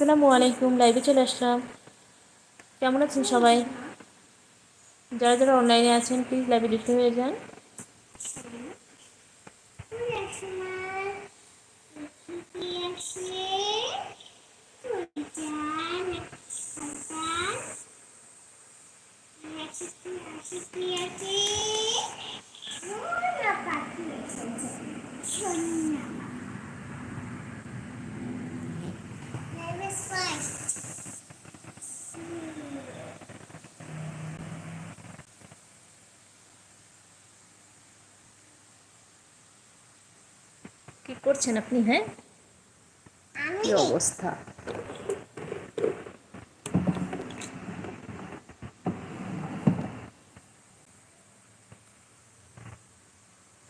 আসসালামু আলাইকুম লাইভে চলে আসলাম। কেমন আছেন সবাই? যারা যারা অনলাইনে আছেন প্লিজ লাইভে যুক্ত হয়ে যান। করছেন আপনি হ্যাঁ? কি অবস্থা?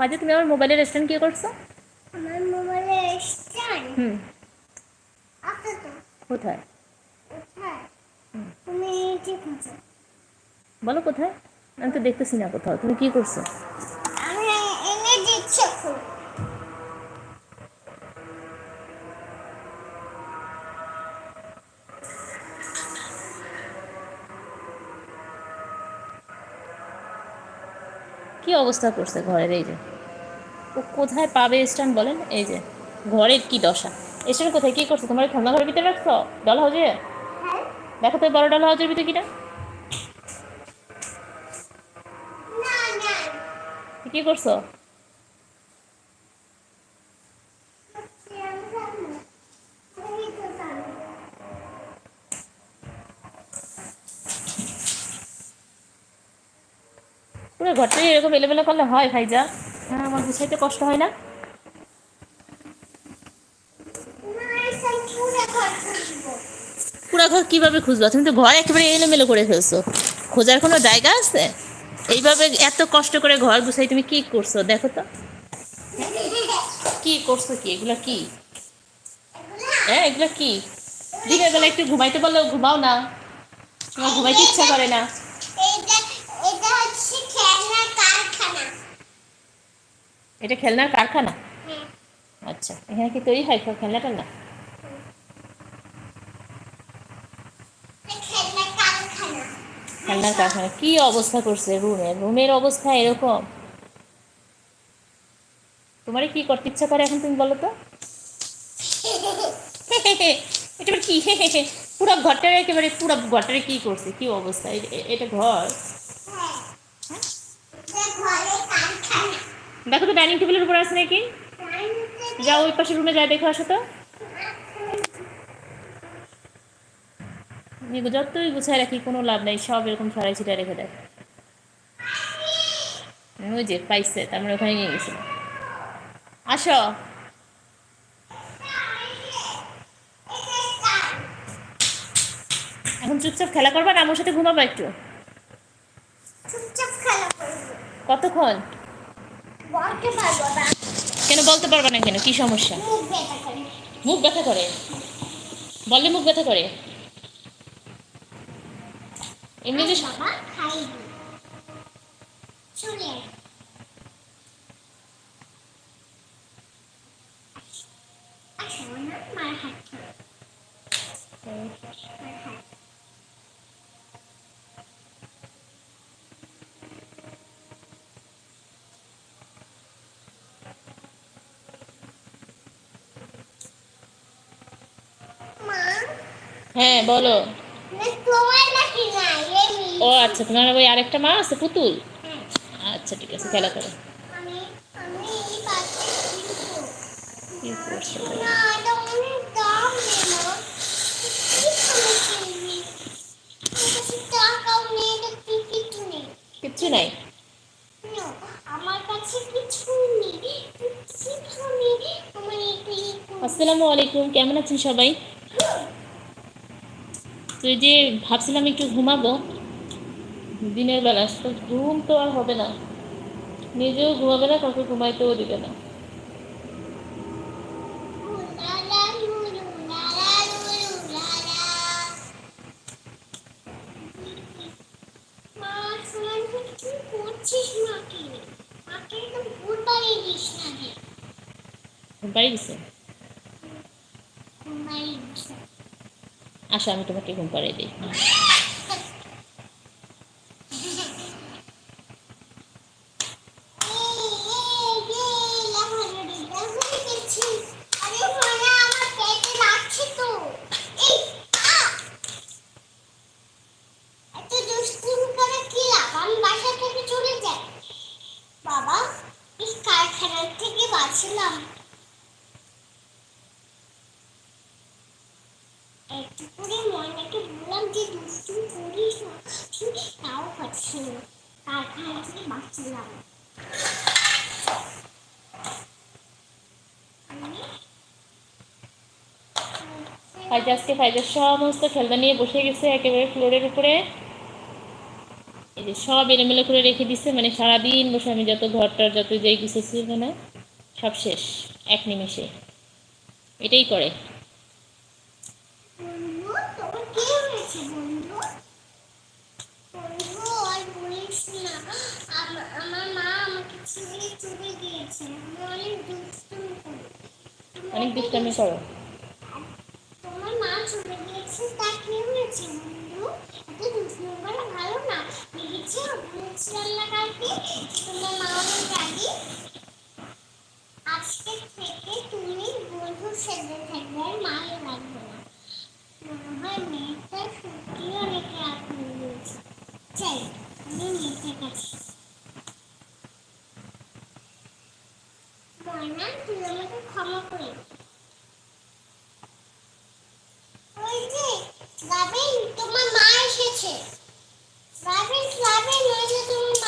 ফাজে তুমি আমার মোবাইলের স্ট্যান্ড কি করছ? আমার মোবাইলের স্ট্যান্ড হুম। আছে তো। কোথায়? কোথায়? তুমি ঠিক আছে? বলো কোথায়? আমি তো দেখতেছি না কোথাও। তুমি কি করছ? কি অবস্থা করছে ঘরের এই যে? ও কোথায় পাবে স্ট্যান্ড বলেন? এই যে ঘরের কি দশা? স্ট্যান্ড কোথায়? কি করছ? তোমার খেলনা ঘরের ভিতরে রাখছো? ডল হাউজে? দেখো তো বড় ডল হাউজের ভিতরে কিটা? কি করছ আমি তো জানি পুরো ঘরটা এরকম এলোমেলো করলে হয় ভাইজা? হ্যাঁ আমার গুছাইতে কষ্ট হয় না। পুরো ঘর কীভাবে খুঁজবো তুমি তো ঘর একেবারে এলোমেলো করে ফেলছো। খোঁজার কোনো জায়গা আছে? এইভাবে এত কষ্ট করে ঘর গুছাই তুমি কি করছ? দেখো তো। কি করছ কি? এগুলো কি? হ্যাঁ এগুলো কি? দিনের বেলা একটু ঘুমাইতে বললেও ঘুমাও না। তোমার ঘুমাইতে ইচ্ছা করে না এটা এটা হচ্ছে খেলনার কারখানা এটা খেলনার কারখানা? আচ্ছা এখানে কি তৈরি হয় সব খেলনা টেলনা? খেলনার কারখানা। কি অবস্থা করছে রুমের রুমের অবস্থা এরকম। তোমার কি করতে ইচ্ছা করে এখন তুমি বলো তো? এটা কি? পুরো ঘরটারে একেবারে পুরো ঘরটারে কি করছে কি অবস্থা এটা ঘর হ্যাঁ এটা ঘরের কারখানা দেখো তো ডাইনিং টেবিলের উপর আছে নাকি? যাও ওই পাশের রুমে যায় দেখো আসো তো। যতই গুছায় রাখি কোনো লাভ নাই সব এরকম ছড়াই ছিটা রেখে দেয়। ওই যে পাইছে তার মানে ওখানে নিয়ে গেছিল আসো। এখন চুপচাপ খেলা করবা না? আমার সাথে ঘুমাবা একটু। কতক্ষণ? কেন বলতে পারবে না কেন? কি সমস্যা? মুখ ব্যথা করে। মুখ ব্যথা করে? বললে মুখ ব্যথা করে? এমনি যে বাবা খাইনি চলে আয়। আসো না মার হাত ধরো। মার হাত। মা, হ্যাঁ বলো। ও আচ্ছা তোমার ওই আরেকটা মা আছে পুতুল? আচ্ছা ঠিক আছে খেলা করো। কাছে। নেই এটা টিকিট নেই। কিচ্ছু নাই? না, আমার কাছে কিছু নেই কিছু নেই। আমার এটা ই করব। আসসালামু আলাইকুম কেমন আছেন সবাই? তো এই যে ভাবছিলাম একটু ঘুমাবো দিনের বেলা তো ঘুম তো আর হবে না। নিজেও ঘুমাবে না কাউকে ঘুমাইতেও দিবে না। উলালা, লুলুলালা, লুলুলালা। মা, শোনান তো কি করছিস মাকে? মাকে একদম ভুল বাড়িয়ে দিস না রে। ঘুম পাড়ি গেছে ঘুম বাড়িয়ে দিস না। আসো আমি তোমাকে ঘুম পাড়িয়ে দিই। বাবা কারখানার থেকে বাঁচলাম একটু করে ময়নাকে বললাম যে দুষ্টু করিস না ঠিক তাও পারছে না আজকে ফাইজার সমস্ত খেলনা নিয়ে বসে গেছে একেবারে ফ্লোরের উপরে। এই যে সব এলোমেলো করে রেখে দিচ্ছে মানে সারাদিন বসে আমি যত ঘরটার যত যাই গুছেছি মানে সব শেষ, এক নিমেষে। এটাই করে বন্ধু তোমার কি হয়েছে বন্ধু বন্ধু আর বলিস না আম- আমার মা আমাকে ছেড়ে চলে গিয়েছে আমি অনেক দুষ্টুমি করি। তোমার মা গিয়েছে তা বন্ধু ভালো না তোমার আজকে থেকে তুমি হয় মেয়েটা সত্যি অনেক রাগ হয়ে গিয়েছে চাই আমি মেয়েটার কাছে। ময়না তুই আমাকে ক্ষমা করে ওই যে, রাবিন, তোমার মা এসেছে। রাবিন রাবিন, ওই তোমার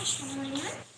আসো না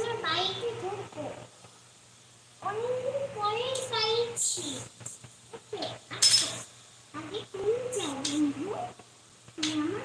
আমরা বাইকে ঢুকবো। অনেকদিন পরে পাইছি ওকে আচ্ছা আগে তুমি যাও বন্ধু। তুমি আমার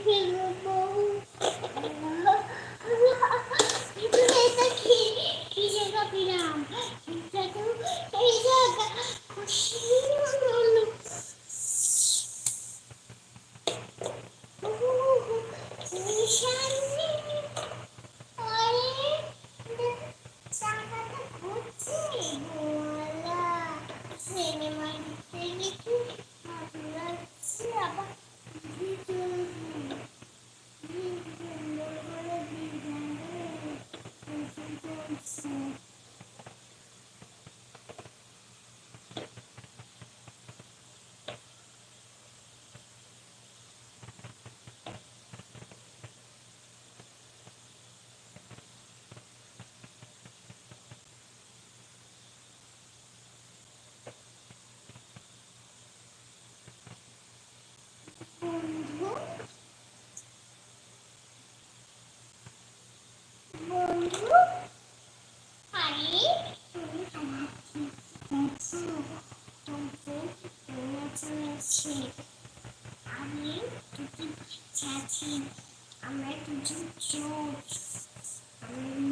Charlie. নাচাচ্ছি আমি দুটি বাচ্চা আছি আমরা দুজন চোর আমি